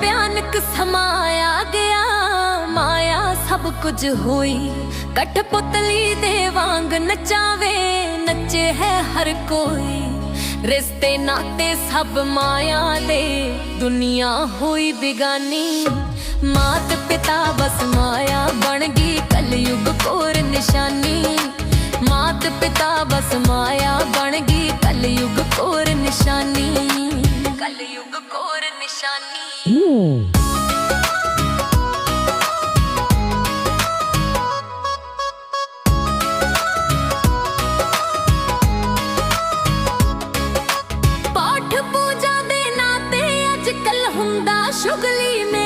ਭਿਆਨਕ ਸਮਾਇਆ ਗਿਆ, ਮਾਇਆ ਸਭ ਕੁਝ ਹੋਈ। ਕਠਪੁਤਲੀ ਦੇ ਵਾਂਗ ਨਚਾਵੇ, ਨੱਚੇ ਹੈ ਹਰ ਕੋਈ। ਰਿਸ਼ਤੇ, ਨਾਤੇ ਸਭ ਮਾਇਆ ਦੇ, ਦੁਨੀਆ ਹੋਈ ਬਿਗਾਨੀ। ਮਾਤ ਪਿਤਾ ਬਸ ਮਾਇਆ ਬਣ ਗਈ, ਕਲਯੁਗ ਕੋਰ ਨਿਸ਼ਾਨੀ। ਮਾਤ ਪਿਤਾ ਬਸ ਮਾਇਆ ਬਣ ਗਈ, ਕਲਯੁਗ ਕੋਰ ਨਿਸ਼ਾਨੀ। ਕਲਯੁਗ ਕੋਰ ਨਿਸ਼ਾਨੀ। ਪਾਠ ਪੂਜਾ ਦੇ ਨਾਂ ਤੇ ਅੱਜ ਕੱਲ ਹੁੰਦਾ ਸ਼ੁਗਲੀ ਮੇਲਾ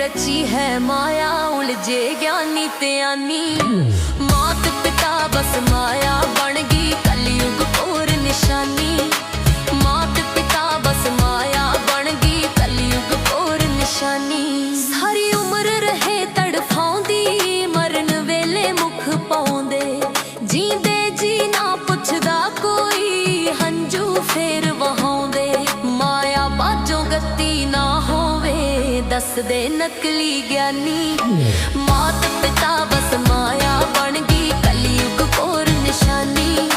ਰਚੀ ਹੈ ਮਾਇਆ ਉਲਝੇ ਗਿਆਨੀ ਤੇ ਆਨੀ। ਮਾਤ ਪਿਤਾ ਬਸ ਮਾਇਆ ਬਣ ਗਈ, ਕਲਯੁਗ ਹੋਰ ਨਿਸ਼ਾਨੀ। ਹੋਵੇ ਨਕਲੀ ਗਿਆਨੀ। ਮਾਤ ਪਿਤਾ ਬਸ ਮਾਇਆ ਬਣ ਗਈ, ਕਲਯੁਗ ਕੋਰ ਨਿਸ਼ਾਨੀ।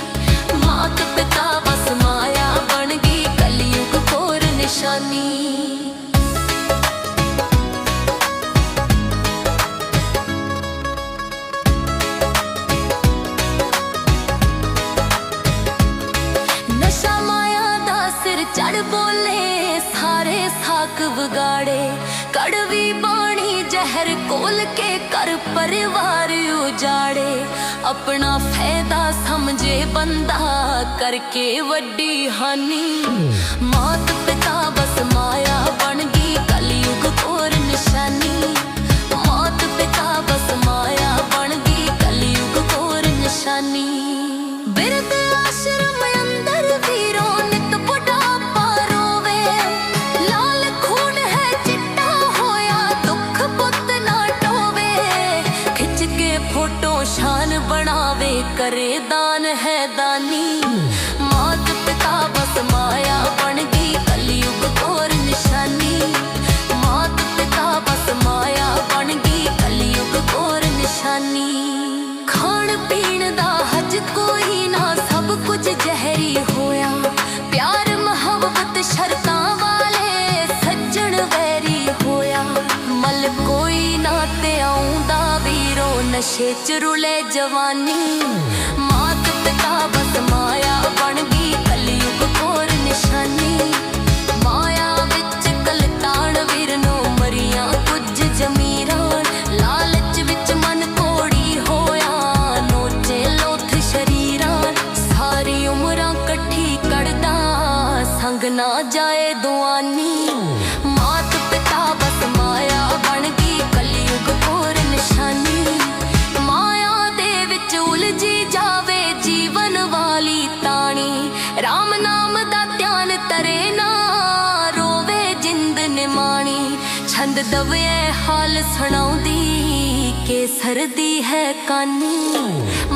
ਮਾਤ ਪਿਤਾ ਬਸ ਮਾਇਆ ਬਣ ਗਈ, ਕਲਯੁਗ ਕੋਰ ਨਿਸ਼ਾਨੀ। ਬੋਲੇ ਸਾਰੇ ਸਾਕ ਵਿਗਾੜੇ, ਕੜਵੀ ਬਾਣੀ ਜ਼ਹਿਰ ਕੋਲ ਕੇ ਕਰ ਪਰਿਵਾਰ ਉਜਾੜੇ। ਆਪਣਾ ਫਾਇਦਾ ਸਮਝੇ ਬੰਦਾ ਕਰਕੇ ਵੱਡੀ ਹਾਨੀ। ਮਾਤ ਫੋਟੋ ਬਣਾਵੇ, ਕਰੇ ਦਾਨ ਹੈ ਦਾਨੀ। ਮਾਤ ਪਿਤਾ ਬਸ ਮਾਇਆ ਬਣ ਗਈ, ਕਲਯੁਗ ਕੋਰ ਨਿਸ਼ਾਨੀ। ਮਾਤ ਪਿਤਾ ਬਸ ਮਾਇਆ ਬਣ ਗਈ, ਕਲਯੁਗ ਕੋਰ ਨਿਸ਼ਾਨੀ। ਖਾਣ ਪੀਣ ਦਾ ਹਜ ਕੋਈ ਨਾ, ਸਭ ਕੁਝ ਜ਼ਹਿਰੀ ਹੋਇਆ। ਪਿਆਰ ਮੁਹੱਬਤ ਸ਼ਰਤਾਂ ਨਸ਼ੇ ਚ ਰੁਲੇ ਜਵਾਨੀ। ਮਾਤ ਪਿਤਾ ਬਸ ਮਾਇਆ ਬਣ ਗਈ ਕਲਯੁਗ ਕੋਰ ਨਿਸ਼ਾਨੀ। ਮਾਇਆ ਵਿੱਚ ਕਲਤਾਣ ਵੀਰ ਨੂੰ ਮਰੀਆਂ ਕੁਝ ਜ਼ਮੀਰਾਂ। ਲਾਲਚ ਵਿੱਚ ਮਨ ਕੋੜੀ ਹੋਇਆ, ਨੋਚੇ ਲੋਥ ਸ਼ਰੀਰਾਂ। ਸਾਰੀ ਉਮਰਾਂ ਇਕੱਠੀ ਕੱਢਦਾ ਸੰਗ ਨਾ ਜਾਏ ਦੁਆਨੀ। ਨਿਮਾਣੀ ਛੰਦ ਦਵੇ ਹਾਲ ਸੁਣਾਉਂਦੀ ਕੇਸਰ ਸਰਦੀ ਹੈ ਕਾਨੀ।